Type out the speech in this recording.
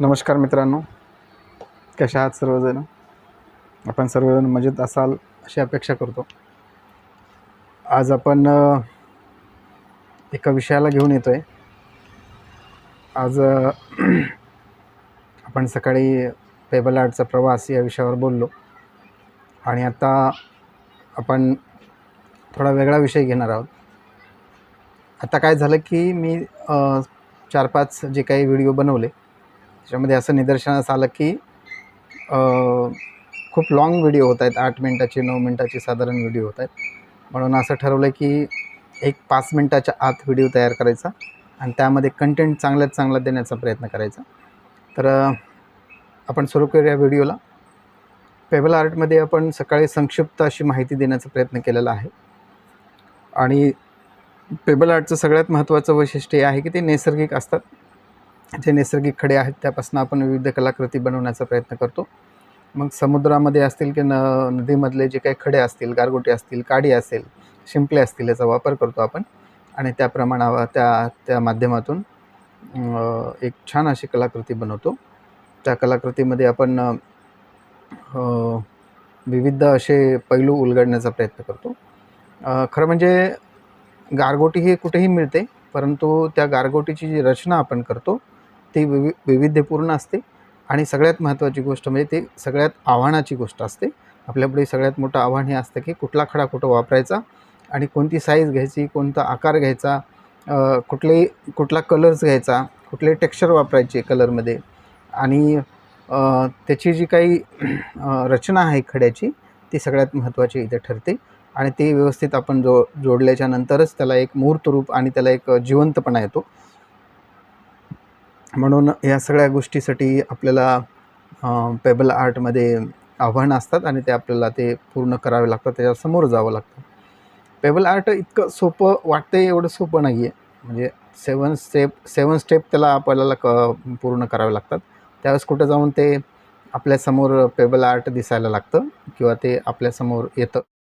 नमस्कार मित्रांनो. कशा आहात सर्वजण? आपण सर्वजण मजेत असाल अशी अपेक्षा करतो. आज आपण एका विषयाला घेऊन येतो आहे आज आपण सकाळी पेबल आर्टचा प्रवास या विषयावर बोललो. आणि आता आपण थोडा वेगळा विषय घेणार आहोत. आता काय झालं की मी चार पाच जे काही व्हिडिओ बनवले त्याच्यामध्ये असं निदर्शनास आलं की खूप लाँग व्हिडिओ होत आहेत. आठ मिनटाचे नऊ मिनटाचे साधारण व्हिडिओ होत आहेत. म्हणून असं ठरवलं की एक पाच मिनटाच्या आत व्हिडिओ तयार करायचा आणि त्यामध्ये कंटेंट चांगल्यात चांगला देण्याचा प्रयत्न करायचा. तर आपण सुरू करूया व्हिडिओला पेबल आर्टमध्ये आपण सकाळी संक्षिप्त अशी माहिती देण्याचा प्रयत्न केलेला आहे. आणि पेबल आर्टचं सगळ्यात महत्त्वाचं वैशिष्ट्य हे आहे की ते नैसर्गिक असतात. जे नैसर्गिक खडे आहेत त्यापासून आपण विविध कलाकृती बनवण्याचा प्रयत्न करतो. मग समुद्रामध्ये असतील की न नदीमधले जे काही खडे असतील गारगोटी असतील काडी असेल शिंपले असतील याचा वापर करतो आपण. आणि त्या प्रमाणावर त्या त्या माध्यमातून एक छान अशी कलाकृती बनवतो. त्या कलाकृतीमध्ये आपण विविध असे पैलू उलगडण्याचा प्रयत्न करतो. खरं म्हणजे गारगोटी ही कुठेही मिळते परंतु त्या गारगोटीची जी रचना आपण करतो ती विवि वैविध्यपूर्ण असते. आणि सगळ्यात महत्त्वाची गोष्ट म्हणजे ते सगळ्यात आव्हानाची गोष्ट असते. आपल्यापुढे सगळ्यात मोठं आव्हान हे असतं की कुठला खडा कुठं वापरायचा आणि कोणती साईज घ्यायची कोणता आकार घ्यायचा कुठले कुठला कलर्स घ्यायचा कुठले टेक्स्चर वापरायचे कलरमध्ये आणि त्याची जी काही रचना आहे खड्याची ती सगळ्यात महत्त्वाची इथे ठरते. आणि ते व्यवस्थित आपण जो जोडल्याच्या नंतरच त्याला एक मूर्त रूप आणि त्याला एक जिवंतपणा येतो. म्हणून या सगळ्या गोष्टीसाठी आपल्याला पेबल आर्टमध्ये आव्हानं असतात आणि ते आपल्याला ते पूर्ण करावे लागतात त्याच्यासमोर जावं लागतं. पेबल आर्ट इतकं सोपं वाटतं एवढं सोपं नाही आहे म्हणजे सेवन स्टेप सेवन स्टेप त्याला आपल्याला क पूर्ण करावे लागतात. त्यावेळेस कुठं जाऊन ते आपल्यासमोर पेबल आर्ट दिसायला लागतं किंवा ते आपल्यासमोर येतं.